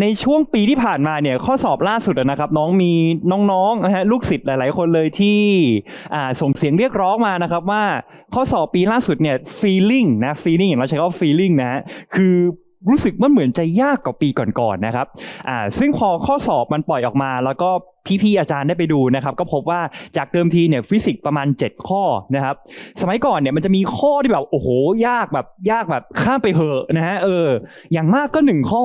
ในช่วงปีที่ผ่านมาเนี่ยข้อสอบล่าสุดนะครับ น้องมีน้องๆนะฮะลูกศิษย์หลาย ๆ คนเลยที่อ่าส่งเสียงเรียกร้องมานะครับว่าข้อสอบปีล่าสุดเนี่ย feeling นะ feeling อย่างเราใช้คำว่า feeling นะคือรู้สึกมันเหมือนจะยากกว่าปีก่อนๆนะครับอ่าซึ่งพอข้อสอบมันปล่อยออกมา แล้วก็พี่ๆอาจารย์ได้ไปดูนะครับ ก็พบว่าจากเดิมทีเนี่ยฟิสิกส์ประมาณ 7 ข้อนะครับ สมัยก่อนเนี่ยมันจะมีข้อที่แบบโอ้โหยากแบบยากแบบข้ามไปเหอะนะฮะเออ อย่างมากก็หนึ่งข้อ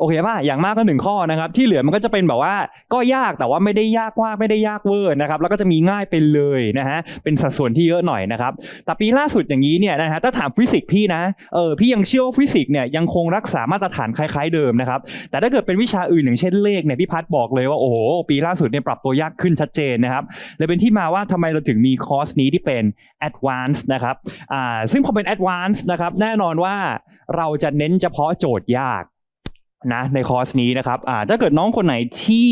โอเคป่ะอย่างมากก็หนึ่งข้อนะครับ ที่เหลือมันก็จะเป็นแบบว่าก็ยากแต่ว่าไม่ได้ยากมากไม่ได้ยากเวอร์นะครับแล้วก็จะมีง่ายไปเลยนะฮะเป็นสัดส่วนที่เยอะหน่อยนะครับแต่ปีล่าสุดอย่างนี้เนี่ยนะฮะถ้าถามฟิสิกส์พี่นะเออพี่ยังเชื่อว่าฟิสิกส์เนี่ยยังคงรักษามาตรฐานคล้ายๆเดิมนะครับแต่ถ้าเกิดเป็นวิชาอื่นอย่างเช่นเลขเนี่ยพี่พัฒบอกเลยว่าโอ้โหปีล่าสุดเนี่ยปรับตัวยากขึ้นชัดเจนนะครับเลยเป็นที่มาว่าทำไมเราถึงมีคอร์สนี้ที่เป็น advanced นะครับอ่าซึ่งพอเป็น advanced นะครับแน่นอนว่าเราจะเน้นเฉพาะโจทย์ยาก นะในคอร์สนี้นะครับอ่าถ้าเกิดน้องคนไหนที่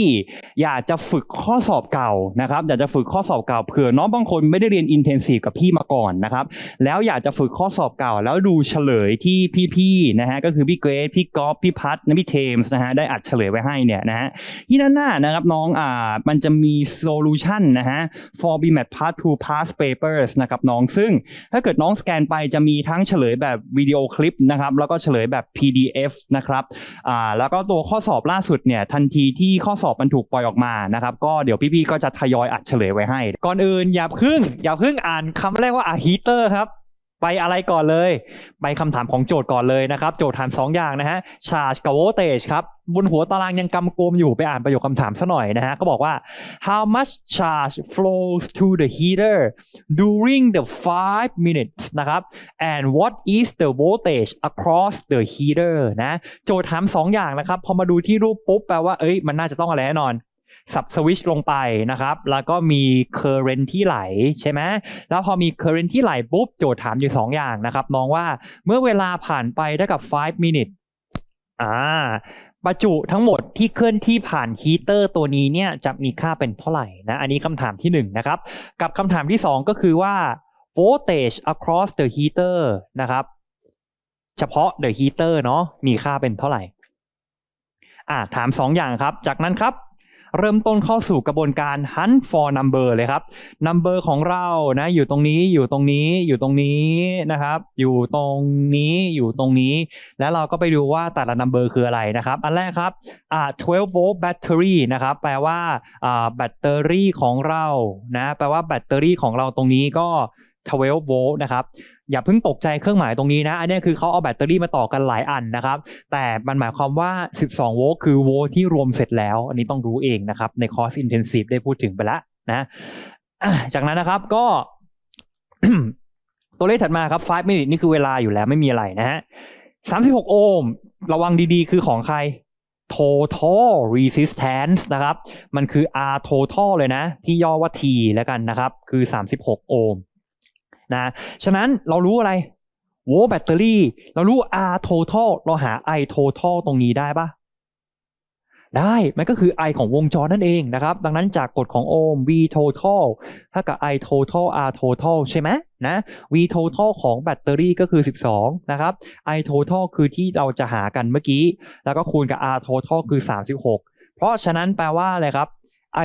อยากจะฝึกข้อสอบเก่านะครับอยากจะฝึกข้อสอบเก่าเผื่อน้องบางคนไม่ได้เรียนอินเทนซีฟกับพี่มาก่อนนะครับแล้วอยากจะฝึกข้อสอบเก่า แล้วดูเฉลยที่พี่ๆนะฮะก็คือพี่เกรซพี่กอล์ฟพี่พัทนะพี่เทมส์นะฮะได้อัดเฉลยไว้ให้เนี่ยนะฮะที่ด้านหน้านะครับน้องอ่ามันจะมีโซลูชันนะฮะ for BMAT Part 2 past papers นะครับน้องซึ่งถ้าเกิดน้องสแกนไปจะมีทั้งเฉลยแบบวิดีโอคลิปนะครับแล้วก็เฉลยแบบ PDF นะครับอ่าแล้วก็ตัวข้อสอบล่าสุดเนี่ยทันทีที่ข้อสอบมันถูกปล่อยออกมานะครับก็เดี๋ยวพี่ๆก็จะทยอยอัดเฉลยไว้ให้ ก่อนอื่นอย่าเพึ่งอย่าเพึ่งอ่านคำแรกว่าอะฮีเตอร์ครับ ไปอะไรก่อนเลย ไปคำถามของโจทย์ก่อนเลยนะครับ โจทย์ถามสองอย่างนะฮะ charge กับ voltage ครับ บนหัวตารางยังกำกวมอยู่ไปอ่านประโยคคำถามซะหน่อยนะฮะก็บอกว่า how much charge flows to the heater during the 5 minutes นะครับ and what is the voltage across the heater นะ โจทย์ถาม 2 อย่างนะครับ พอมาดูที่รูปปุ๊บแปลว่าเอ้ยมันน่าจะต้องอะไรแน่นอน สับสวิชลงไปนะครับ แล้วก็มี current ที่ไหลใช่ไหมแล้วพอมี current ที่ไหลปุ๊บโจทย์ถามอยู่ 2 อย่างนะครับ มองว่าเมื่อเวลาผ่านไปเท่ากับ 5 minutes อ่าประจุทั้งหมดที่เคลื่อนที่ผ่านฮีเตอร์ตัวนี้เนี่ยจะมีค่าเป็นเท่าไหร่นะ อันนี้คำถามที่1นะครับ กับคำถามที่ 2 ก็คือว่า voltage across the heater นะครับ เฉพาะ the heater เนาะมีค่าเป็นเท่าไหร่อ่าถาม 2 อย่างครับ จากนั้นครับ เริ่มต้นเข้าสู่กระบวนการ hunt for number เลยครับ number ของเรานะอยู่ตรงนี้อยู่ตรงนี้อยู่ตรงนี้นะครับ อยู่ตรงนี้อยู่ตรงนี้ แล้วเราก็ไปดูว่าแต่ละ number คืออะไรนะครับ อันแรกครับอ่า12 volt battery นะครับ แปลว่าอ่าแบตเตอรี่ของเรานะแปลว่าแบตเตอรี่ของเราตรงนี้ก็12 volt นะครับ อย่าเพิ่งตกใจเครื่องหมายตรงนี้นะ อันนี้คือเขาเอาแบตเตอรี่มาต่อกันหลายอันนะครับ แต่มันหมายความว่า 12 โวลต์คือโวลต์ที่รวมเสร็จแล้ว อันนี้ต้องรู้เองนะครับ ในคอร์ส intensive ได้พูดถึงไปแล้วนะอะจากนั้นนะครับก็ ตัวเลขถัดมาครับ 5 minute นี่คือเวลาอยู่แล้วไม่มีอะไรนะฮะ 36 โอห์มระวังดีๆ คือของใคร total resistance นะครับ มันคือ R total เลยนะพี่ย่อว่า T แล้วกันนะครับ คือ 36 โอห์ม นะฉะนั้นเรารู้อะไรโวลต์แบตเตอรี่เรารู้ R total เราหา I total ตรงนี้ได้ปะได้ มันก็คือ I ของวงจรนั่นเองนะครับ ดังนั้นจากกฎของโอห์ม V total เท่ากับ I total R total ใช่ไหมนะ V total ของแบตเตอรี่ก็คือ 12 นะครับ I total คือที่เราจะหากันเมื่อกี้ แล้วก็คูณกับ R total คือ 36 เพราะฉะนั้นแปลว่าอะไรครับ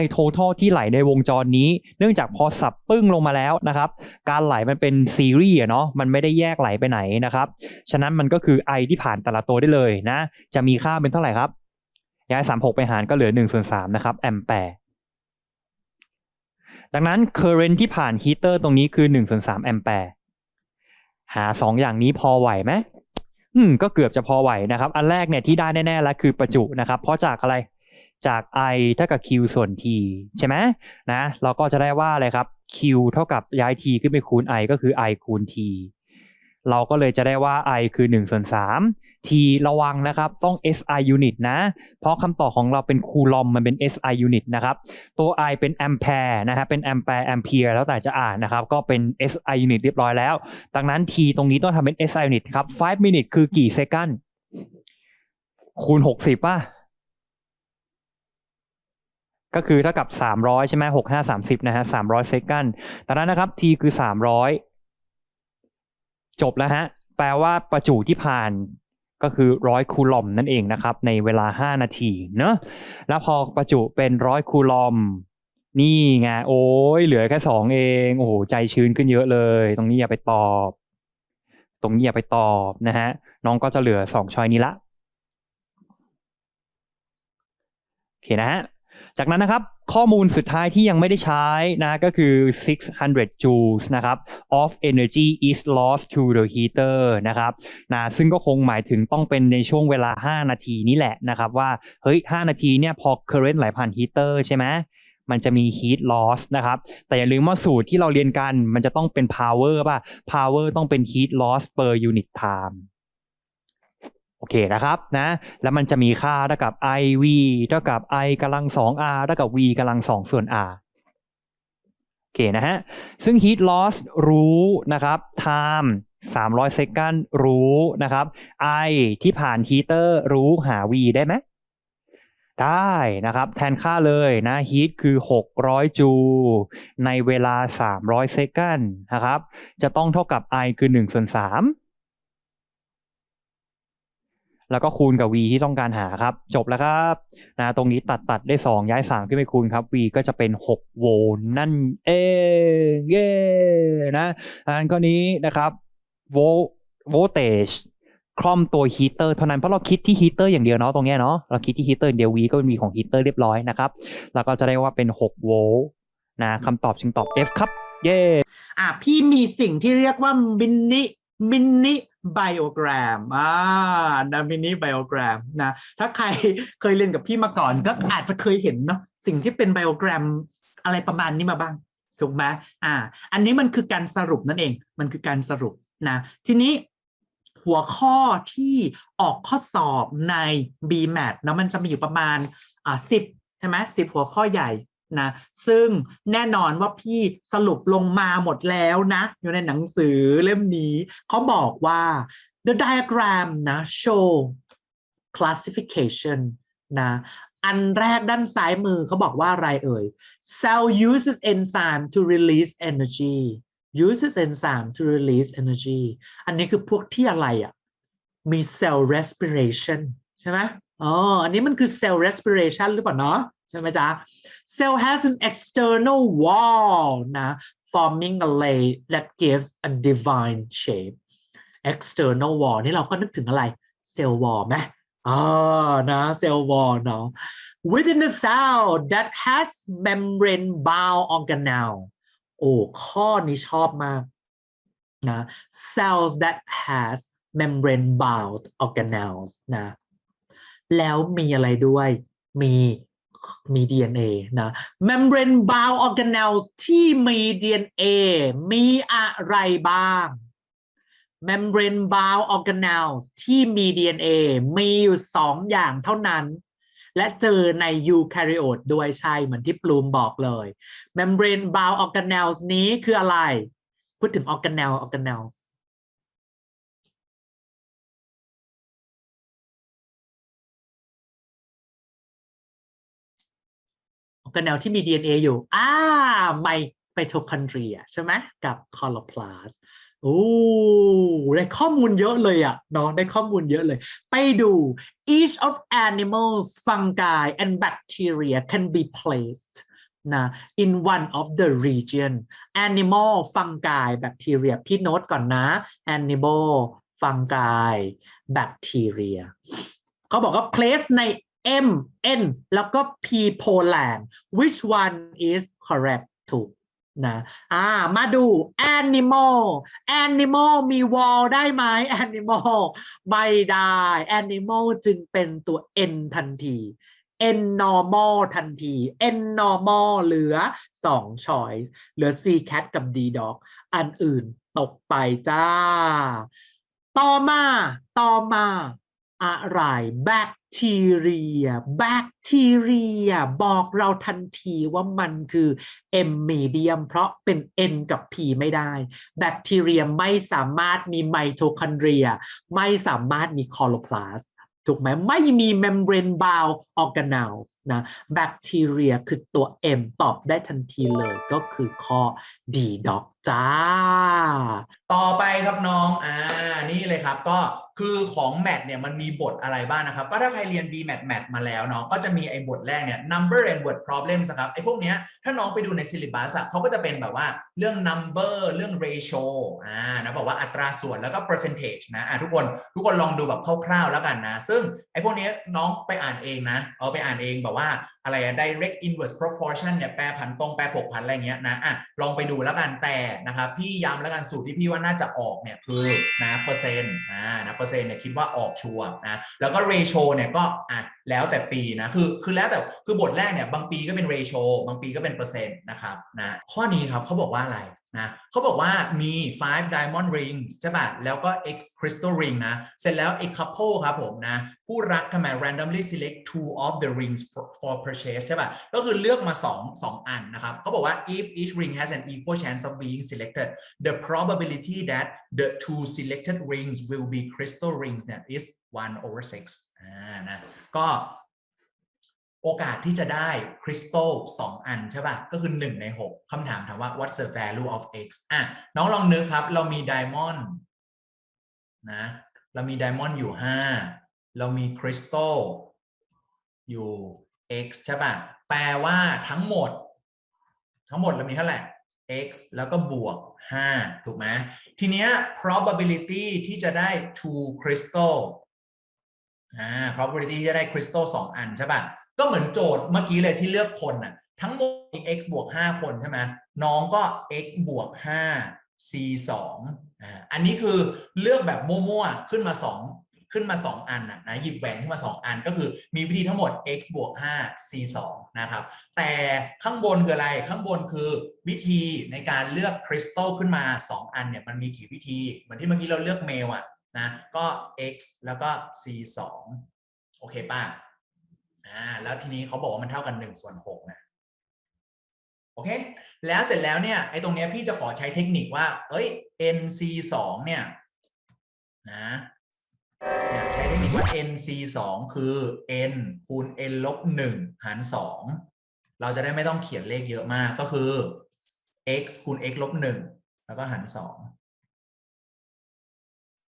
I total ที่ไหลในวงจรนี้ เนื่องจากพอสับปึ้งลงมาแล้วนะครับ การไหลมันเป็นซีรีส์เนาะมันไม่ได้แยกไหลไปไหนนะครับ ฉะนั้นมันก็คือ I ที่ผ่านแต่ละตัวได้เลยนะ จะมีค่าเป็นเท่าไหร่ครับ ย้าย 36 ไปหารก็เหลือ1ส่วน3นะครับแอมแปร์ดังนั้น current ที่ผ่านฮีเตอร์ตรงนี้คือ1ส่วน3แอมแปร์หา 2 อย่างนี้พอไหวไหมอืมก็เกือบจะพอไหวนะครับ อันแรกเนี่ยที่ได้แน่ๆแล้วคือประจุนะครับ เพราะจากอะไร จาก I เท่ากับ Q ส่วน T ใช่ไหมนะเราก็จะได้ว่าอะไรครับ Q เท่ากับย้าย T ขึ้นไปคูณ I ก็คือ I คูณ T เราก็เลยจะได้ว่า I คือ1ส่วน3 T ระวังนะครับ ต้อง SI unit นะ เพราะคำตอบของเราเป็นคูลอมมันเป็น SI unit นะครับ ตัว I เป็นแอมแ r ร์นะฮะเป็นแอมแ r ร์แอมเพียร์แล้วแต่จะอ่านนะครับ ก็เป็น SI unit เรียบร้อยแล้ว ดังนั้น T ตรงนี้ต้องทำเป็น SI unit ครับ 5 minute คือกี่เซกันคูณ 60ป่ะ ก็คือเท่ากับ 300 ใช่ไหมหกห้าสามสิบนะฮะ300เซกันดังนั้นนะครับ T คือ 300 จบแล้วฮะ แปลว่าประจุที่ผ่านก็คือร้อยคูลอมนั่นเองนะครับ ในเวลา 5 นาทีเนอะแล้วพอประจุเป็นร้อยคูลอม นี่ไงโอ้ยเหลือแค่สองเอง โอ้โห ใจชื้นขึ้นเยอะเลย ตรงนี้อย่าไปตอบ ตรงนี้อย่าไปตอบนะฮะ น้องก็จะเหลือสองช้อยนี้ละ โอเคนะฮะ จากนั้นนะครับข้อมูลสุดท้ายที่ยังไม่ได้ใช้นะก็คือ 600 joules นะครับ of energy is lost to the heater นะครับนะซึ่งก็คงหมายถึงต้องเป็นในช่วงเวลา 5 นาทีนี่แหละนะครับว่าเฮ้ย 5 นาทีเนี่ยพอ current ไหลผ่าน heater ใช่ไหมมันจะมี heat loss นะครับ แต่อย่าลืมว่าสูตรที่เราเรียนกันมันจะต้องเป็น power ป่ะ power ต้องเป็น heat loss per unit time โอเคนะครับนะ แล้วมันจะมีค่าเท่ากับ IV เท่ากับ I กำลัง 2R เท่ากับ V กำลัง 2 ส่วน R โอเคนะฮะ ซึ่ง heat loss รู้นะครับ time 300 second รู้นะครับ I ที่ผ่าน heater รู้หา V ได้ไหมได้นะครับ แทนค่าเลยนะ heat คือ 600 จูลในเวลา 300 second นะครับ จะต้องเท่ากับ I คือ1ส่วน3 แล้วก็คูณกับ v ที่ต้องการหาครับ จบแล้วครับนะตรงนี้ตัดตัดได้ 2 ย้าย 3 ขึ้นไปคูณครับ v ก็จะเป็น 6 โวลต์นั่นเองเย้นะอันข้อนี้นะครับโวโวลเตจคล่อมตัวฮีเตอร์เท่านั้นเพราะเราคิดที่ฮีเตอร์อย่างเดียวเนาะตรงนี้เนาะเราคิดที่ฮีเตอร์อย่างเดียว v ก็เป็น v ของฮีเตอร์เรียบร้อยนะครับ แล้วก็จะได้ว่าเป็น 6 โวลต์นะคำตอบจึงตอบ F ครับ เย้อะพี่มีสิ่งที่เรียกว่ามินิมินิ ไบโอแกรมอ่านะมินิไบโอแกรมนะ ถ้าใครเคยเรียนกับพี่มาก่อนก็อาจจะเคยเห็นเนาะสิ่งที่เป็นไบโอแกรมอะไรประมาณนี้มาบ้าง ถูกไหมอ่า อันนี้มันคือการสรุปนั่นเอง มันคือการสรุปนะ ทีนี้หัวข้อที่ออกข้อสอบใน BMAT นะมันจะมีอยู่ประมาณอ่าสิบใช่ไหมสิบหัวข้อใหญ่ นะซึ่งแน่นอนว่าพี่สรุปลงมาหมดแล้วนะ อยู่ในหนังสือเล่มนี้เขาบอกว่า the diagram นะ show classification นะอันแรกด้านซ้ายมือเขาบอกว่าอะไรเอ่ย cell uses enzyme to release energy uses enzyme to release energy อันนี้คือพวกที่อะไรอะ มี cell respiration ใช่ไหมอ๋อ อันนี้มันคือ cell respiration หรือเปล่าเนาะ ใช่ไหมจ๊ะ cell has an external wall นะ forming a layer that gives a divine shape external wall นี่เราก็นึกถึงอะไร cell wall ไหมอ่านะ cell wall เนาะ within the cell that has membrane bound organelle โอ้ข้อนี้ชอบมากนะ cells that has membrane bound organelles นะแล้วมีอะไรด้วยมี มี DNA นะ membrane bound organelles ที่มี DNA มีอะไรบ้าง membrane bound organelles ที่มี DNA มีอยู่สองอย่างเท่านั้น และเจอใน eukaryote ด้วยใช่เหมือนที่ปลูมบอกเลย membrane bound organelles นี้คืออะไร พูดถึง organelle organelles ออร์แนลที่มี DNA อยู่ อ่าไมไมโทคอนเดรียใช่ไหมกับคลอโรพลาสโอ้ได้ข้อมูลเยอะเลยอะเนาะได้ข้อมูลเยอะเลย ไปดู each of animals fungi and bacteria can be placed นะ in one of the region animal fungi bacteria พี่โน้ตก่อนนะ animal fungi bacteria เขาบอกว่า place ใน M N แล้วก็ P Poland which one is correct ถูกนะอ่ามาดู animal animal มี wall ได้ไหม animal ไม่ได้ animal จึงเป็นตัว N ทันที N normal ทันที N normal เหลือ 2 choice เหลือ C cat กับ D dog อันอื่นตกไปจ้า ต่อมา ต่อมา อะไรแบค ทีเรีย แบคทีเรีย บอกเราทันทีว่ามันคือ M medium เพราะเป็น N กับ P ไม่ได้ แบคทีเรียไม่สามารถมีไมโทคอนเดรีย ไม่สามารถมีคลอโรพลาสถูกไหมไม่มี membrane bound organelles นะแบคทีเรียคือตัว M ตอบได้ทันทีเลยก็คือข้อ D dog จ้า ต่อไปครับน้องอ่านี่เลยครับก็คือของแมทเนี่ยมันมีบทอะไรบ้างนะครับ ก็ถ้าใครเรียน B Math Math มาแล้วเนาะก็จะมีไอ้บทแรกเนี่ย number and word problems นะครับไอ้พวกเนี้ยถ้าน้องไปดูใน syllabus อะเขาก็จะเป็นแบบว่าเรื่อง number เรื่อง ratio อ่านะบอกว่าอัตราส่วนแล้วก็ percentage นะอ่าทุกคนทุกคนลองดูแบบคร่าวๆแล้วกันนะ ซึ่งไอ้พวกเนี้ยน้องไปอ่านเองนะ เอาไปอ่านเองแบบว่าอะไรอะ direct inverse proportion เนี่ยแปรผันตรงแปรผกผันอะไรเงี้ยนะอะลองไปดูแล้วกันแต่นะครับพี่ย้ำแล้วกันสูตรที่พี่ว่าน่าจะออกเนี่ยคือนะเปอร์เซ็นต์อ่านะเปอร์เซ็นต์เนี่ยคิดว่าออกชัวร์นะแล้วก็เรโชเนี่ยก็อะแล้วแต่ปีนะคือคือแล้วแต่คือบทแรกเนี่ยบางปีก็เป็น ratio บางปีก็เป็นเปอร์เซ็นต์นะครับนะข้อนี้ครับเขาบอกว่าอะไรนะเขาบอกว่ามี five diamond rings ใช่ป่ะแล้วก็ x crystal ring นะ เสร็จแล้วอีก couple ครับผมนะ ผู้รักทำไม randomly select two of the rings for, for purchase ใช่ป่ะก็คือเลือกมา 2 2 อันนะครับเขาบอกว่า if each ring has an equal chance of being selected the probability that the two selected rings will be crystal rings เนี่ย is 1 over 6อ่านะก็โอกาสที่จะได้คริสตัล2อันใช่ป่ะ ก็คือ 1 ใน 6คำถามถามว่า what's the value of x อะน้องลองนึกครับ เรามีไดมอนด์นะเรามีไดมอนด์อยู่ 5 เรามีคริสตัลอยู่ x ใช่ป่ะ แปลว่าทั้งหมด ทั้งหมดเรามีเท่าไหร่ x แล้วก็บวก 5 ถูกไหมทีเนี้ย probability ที่จะได้ two crystal อ่า probability ที่จะได้คริสตัล2อันใช่ป่ะ ก็เหมือนโจทย์เมื่อกี้เลยที่เลือกคนน่ะ ทั้งหมด x บวก 5 คนใช่ไหมน้องก็ x บวก 5 c 2อ่าอันนี้คือเลือกแบบมั่วๆ ขึ้นมา 2 ขึ้นมา 2 อันนะนะหยิบแหวนขึ้นมา 2 อันก็คือมีวิธีทั้งหมด x บวก 5 c 2นะครับ แต่ข้างบนคืออะไร ข้างบนคือวิธีในการเลือกคริสตัลขึ้นมา 2 อันเนี่ยมันมีกี่วิธี เหมือนที่เมื่อกี้เราเลือกเมลอะ นะก็ x แล้วก็ c 2โอเคป่ะอ่าแล้วทีนี้เขาบอกว่ามันเท่ากัน1ส่วน6นะโอเค แล้วเสร็จแล้วเนี่ยไอ้ตรงเนี้ยพี่จะขอใช้เทคนิคว่า เอ้ย nc 2เนี่ยนะเนี่ยใช้เทคนิคว่า nc 2คือ n คูณ n ลบ1หาร 2 เราจะได้ไม่ต้องเขียนเลขเยอะมากก็คือ x คูณ x ลบ1แล้วก็หาร 2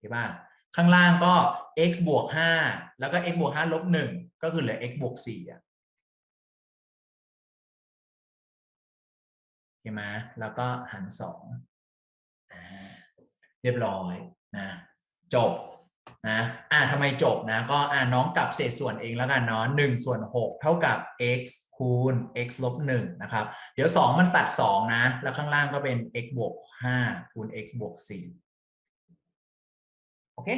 เห็นป่ะข้างล่างก็ x บวก5แล้วก็ x บวก5ลบ1ก็คือเหลือ x บวก4อะเห็นไหมแล้วก็หาร2เรียบร้อยนะจบนะอ่าทำไมจบนะ ก็อ่าน้องกลับเศษส่วนเองแล้วกันเนาะ1ส่วน6เท่ากับ x คูณ x ลบ1นะครับ เดี๋ยว2มันตัด2นะ แล้วข้างล่างก็เป็น x บวก5คูณ x บวก4 โอเค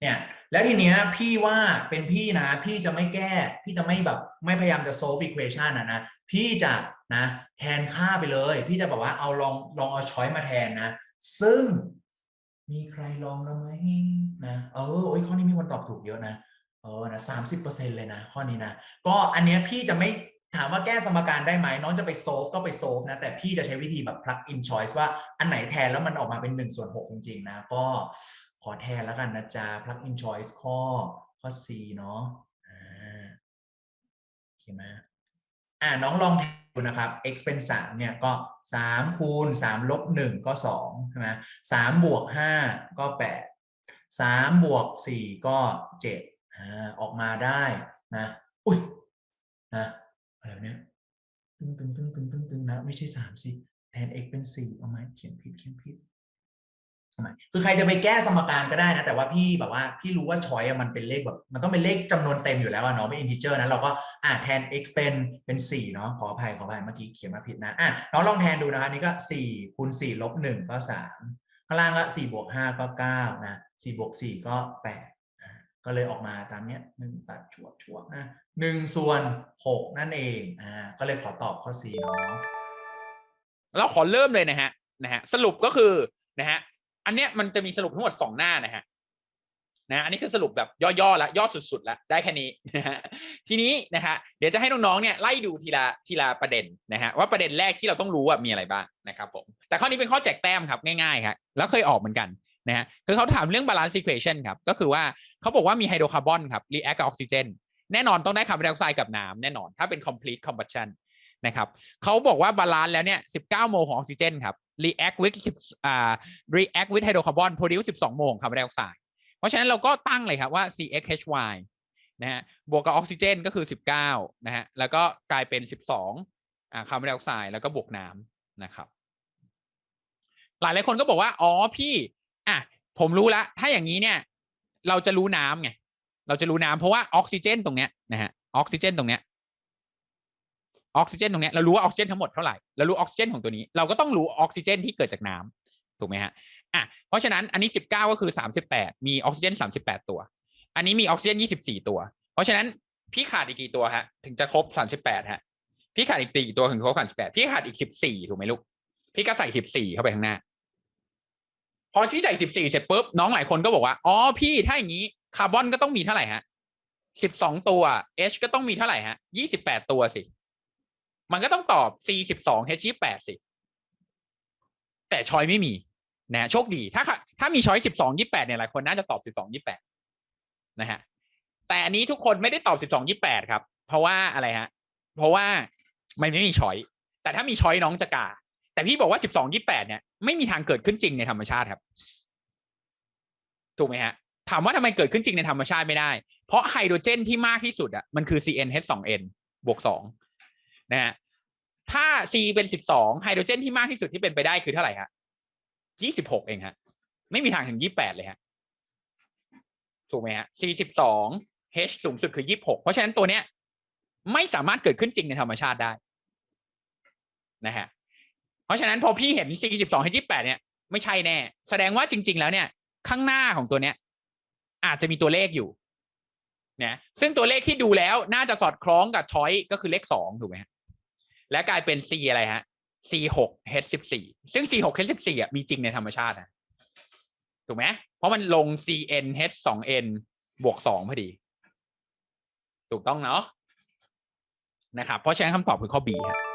เนี่ยแล้วทีเนี้ยพี่ว่าเป็นพี่นะ พี่จะไม่แก้ พี่จะไม่แบบไม่พยายามจะ solve equation นะนะ พี่จะนะแทนค่าไปเลย พี่จะแบบว่าเอาลองลองเอาช้อยมาแทนนะ ซึ่งมีใครลองแล้วไหมนะเออโอ้ยข้อนี้มีคนตอบถูกเยอะนะเออนะสามสิบเปอร์เซ็นเลยนะ ข้อนี้นะ ก็อันเนี้ยพี่จะไม่ถามว่าแก้สมการได้ไหมน้องจะไป solve ก็ไป solve นะ แต่พี่จะใช้วิธีแบบ plug in choice ว่าอันไหนแทนแล้วมันออกมาเป็น1ส่วน6จริงๆนะ ก็ ขอแทนแล้วกันนะจ๊ะ plug in choice ข้อข้อ C เนาะอ่าโอเคไหมอ่าน้องลองแทนดูนะครับ x เป็น 3 เนี่ยก็ 3 คูณ 3 ลบ 1 ก็2ใช่ไหม3บวก 5 ก็ 8 3 บวก 4 ก็ 7อ่าออกมาได้นะ อุ้ยนะอะไรเนี่ยตึงตึงตึงตึงตึงตึงนะ ไม่ใช่ 3 สิ แทน x เป็น 4 เอาไหมเขียนผิดเขียนผิด ทำไมคือใครจะไปแก้สมการก็ได้นะ แต่ว่าพี่แบบว่าพี่รู้ว่าชอยมันเป็นเลขแบบ มันต้องเป็นเลขจำนวนเต็มอยู่แล้วเนาะไม่อินทิเจอร์นะเราก็อ่าแทน x เป็นเป็น4เนาะขออภัยขออภัยเมื่อกี้เขียนมาผิดนะอะน้องลองแทนดูนะครับนี่ก็4คูณ4ลบ1ก็3ข้างล่างก็4บวก5ก็9นะ4บวก4ก็8ก็เลยออกมาตามเนี้ย1ตัดชวบชวบนะ1ส่วน6นั่นเองอ่าก็เลยขอตอบข้อ C เนาะเราขอเริ่มเลยนะฮะนะฮะสรุปก็คือนะฮะ อันเนี้ยมันจะมีสรุปทั้งหมดสองหน้านะฮะนะอันนี้คือสรุปแบบย่อๆแล้วย่อสุดๆแล้วได้แค่นี้นะฮะทีนี้นะฮะเดี๋ยวจะให้น้องๆเนี่ยไล่ดูทีละทีละประเด็นนะฮะว่าประเด็นแรกที่เราต้องรู้ว่ามีอะไรบ้างนะครับผมแต่ข้อนี้เป็นข้อแจกแต้มครับง่ายๆครับแล้วเคยออกเหมือนกันนะฮะคือเขาถามเรื่อง balance equation ครับก็คือว่าเขาบอกว่ามีไฮโดรคาร์บอนครับ react กับออกซิเจนแน่นอนต้องได้คาร์บอนไดออกไซด์กับน้ำแน่นอนถ้าเป็น complete combustion นะครับเขาบอกว่าบาลานซ์แล้วเนี่ย19 โมลของออกซิเจนครับ react with อ่า react with hydrocarbon produce 12 โมงคาร์บอนไดออกไซด์เพราะฉะนั้นเราก็ตั้งเลยครับว่า CXHY นะฮะบวกกับออกซิเจนก็คือ 19 นะฮะแล้วก็กลายเป็น 12อ่าคาร์บอนไดออกไซด์แล้วก็บวกน้ำนะครับ หลายหลายคนก็บอกว่า อ๋อพี่อะผมรู้ละถ้าอย่างนี้เนี่ย เราจะรู้น้ำไงเราจะรู้น้ำเพราะว่าออกซิเจน ตรงเนี้ยนะฮะออกซิเจน ตรงเนี้ย ออกซิเจนตรงนี้เรารู้ว่าออกซิเจนทั้งหมดเท่าไหร่เรารู้ออกซิเจนของตัวนี้ เราก็ต้องรู้ออกซิเจนที่เกิดจากน้ำถูกไหมฮะอะเพราะฉะนั้นอันนี้ 19 ก็คือ 38 มีออกซิเจน 38 ตัว อันนี้มีออกซิเจน 24 ตัว เพราะฉะนั้นพี่ขาดอีกกี่ตัวฮะถึงจะครบ 38ฮะพี่ขาดอีกกี่ตัวถึงครบ38พี่ขาดอีก 14 ถูกไหมลูก พี่ก็ใส่ 14 เข้าไปข้างหน้า พอที่ใส่ 14 เสร็จปุ๊บน้องหลายคนก็บอกว่าอ๋อพี่ถ้าอย่างนี้คาร์บอนก็ต้องมีเท่าไหร่ฮะ12 ตัว H ก็ต้องมีเท่าไหร่ฮะ28 ตัวสิ มันก็ต้องตอบ C 12 H 28สิ แต่ช้อยไม่มีนะโชคดี ถ้าถ้ามีช้อย12 28เนี่ยหลายคนน่าจะตอบ12 28นะฮะ แต่อันนี้ทุกคนไม่ได้ตอบ12 28ครับ เพราะว่าอะไรฮะ เพราะว่ามันไม่มีช้อย แต่ถ้ามีช้อยน้องจะกา แต่พี่บอกว่า12 28เนี่ยไม่มีทางเกิดขึ้นจริงในธรรมชาติครับ ถูกไหมฮะ ถามว่าทำไมเกิดขึ้นจริงในธรรมชาติไม่ได้ เพราะไฮโดรเจนที่มากที่สุดอะมันคือ CnH2n บวก2นะฮะ ถ้า C เป็น12ไฮโดรเจนที่มากที่สุดที่เป็นไปได้คือเท่าไหร่ฮะ26เองฮะ ไม่มีทางถึง28เลยฮะ ถูกไหมฮะ C 12 H สูงสุดคือ26เพราะฉะนั้นตัวเนี้ย ไม่สามารถเกิดขึ้นจริงในธรรมชาติได้ นะฮะ เพราะฉะนั้นพอพี่เห็น C 12 H 28เนี่ยไม่ใช่แน่ แสดงว่าจริง ๆ แล้วเนี่ย ข้างหน้าของตัวเนี้ย อาจจะมีตัวเลขอยู่นะซึ่งตัวเลขที่ดูแล้วน่าจะสอดคล้องกับช้อยก็คือเลขสองถูกไหมฮะ และกลายเป็น C อะไรฮะ C 6 H 14 ซึ่ง C 6 H 14 อะมีจริงในธรรมชาตินะถูกไหมเพราะมันลง C N H 2 N บวกสองพอดี ถูกต้องเนาะนะครับ เพราะฉะนั้นคำตอบคือข้อ B ฮะ